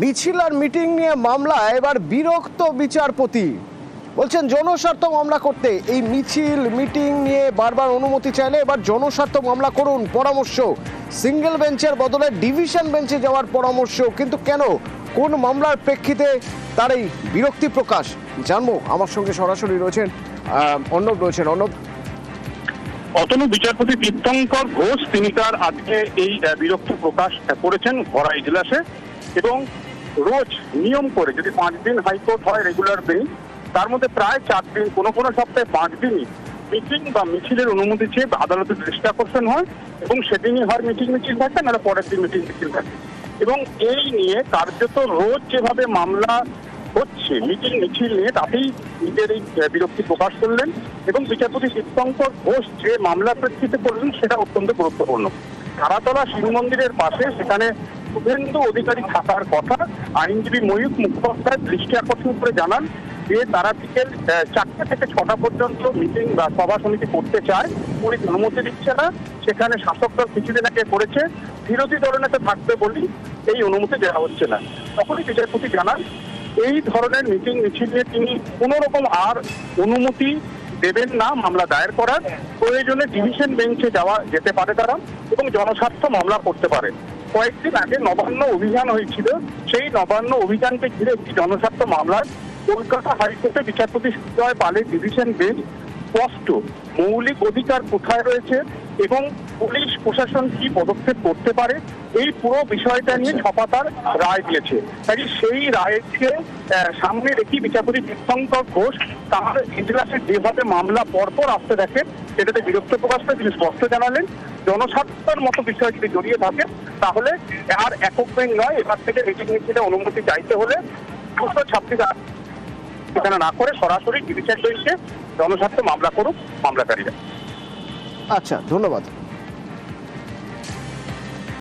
মিছিল আর মিটিং নিয়ে মামলা এবার বিরক্ত বিচারপতি। বলছেন, জনস্বার্থ মামলা করতে। এই মিছিল, মিটিং নিয়ে বারবার অনুমতি চাইলে এবার জনস্বার্থ মামলা করুন, পরামর্শ। সিঙ্গেল বেঞ্চের বদলে ডিভিশন বেঞ্চে যাওয়ার পরামর্শ। কিন্তু কেন? কোন মামলার প্রেক্ষিতে তার এই বিরক্তি প্রকাশ? জানব। আমার সঙ্গে সরাসরি রয়েছেন অর্ণব রয়েছেন। অর্ণব। অতনু বিচারপতি তীর্থঙ্কর ঘোষ, তিনি তার আজকে এই বিরক্তি প্রকাশ করেছেন ভরা ইজলাসে এবং রোজ নিয়ম করে যদি পাঁচ দিন হাইকোর্ট হয় রেগুলার বেঞ্চ, তার মধ্যে প্রায় চার দিন, কোনো কোনো সপ্তাহে পাঁচ দিনই মিটিং বা মিছিলের অনুমতি চেয়ে আদালতের দৃষ্টি আকর্ষণ হয় এবং সেদিনই হয় মিটিং মিছিল থাকে, নাহলে পরের দিন মিটিং মিছিল থাকে। এবং এই নিয়ে কার্যত রোজ যেভাবে মামলা হচ্ছে, মিটিং মিছিল নিয়ে তাতেই নিজের এই বিরক্তি প্রকাশ করলেন এবং বিচারপতি শিবশঙ্কর ঘোষ যে মামলার প্রেক্ষিতে করলেন সেটা অত্যন্ত গুরুত্বপূর্ণ। তারাতলা শিব মন্দিরের পাশে সেখানে শুভেন্দু অধিকারী থাকার কথা আইনজীবী ময়ূক মুখোপাধ্যায় দৃষ্টি আকর্ষণ করে জানান যে তারা বিকেল চারটে থেকে ছটা পর্যন্ত মিটিং বা সভা সমিতি করতে চায়। পুলিশ অনুমতি দিচ্ছে না। সেখানে শাসক দল কিছুদিন আগে করেছে। বিরোধী দলনেতা থাকবে বলেই এই অনুমতি দেওয়া হচ্ছে না। তখনই বিচারপতি জানান, এই ধরনের মিটিং মিছিল নিয়ে তিনি কোনো রকম আর অনুমতি দেবেন না, মামলা দায়ের করার। প্রয়োজনে ডিভিশন বেঞ্চে যাওয়া যেতে পারে তারা এবং জনস্বার্থ মামলা করতে পারে। কয়েকদিন আগে নবান্ন অভিযান হয়েছিল। সেই নবান্ন অভিযানকে ঘিরে একটি জনস্বার্থ মামলার কলকাতা হাইকোর্টে বিচারপতি সুজয় পালের ডিভিশন বেঞ্চ স্পষ্ট। মৌলিক অধিকার কোথায় রয়েছে এবং পুলিশ প্রশাসন কি পদক্ষেপ করতে পারে এই পুরো বিষয়টা নিয়ে ছপাতার রায় দিয়েছে। কাজে সেই রায়কে সামনে রেখে বিচারপতি তীর্থঙ্কর ঘোষ তার ইজলাসে যেভাবে মামলা পরপর আসতে দেখেন। সেটাতে বিরক্ত প্রকাশ করে তিনি স্পষ্ট জানালেন, জনস্বার্থের মতো বিষয় যদি জড়িয়ে থাকে, তাহলে আর একক ব্যাংক নয়, এবার থেকে মিটিং মিছিলে অনুমতি চাইতে হলে দুশো ছাব্বিশ সেখানে না করে সরাসরি ডিভিশন বেঞ্চে জনস্বার্থে মামলা করুক, মামলাকারীরা। আচ্ছা ধন্যবাদ।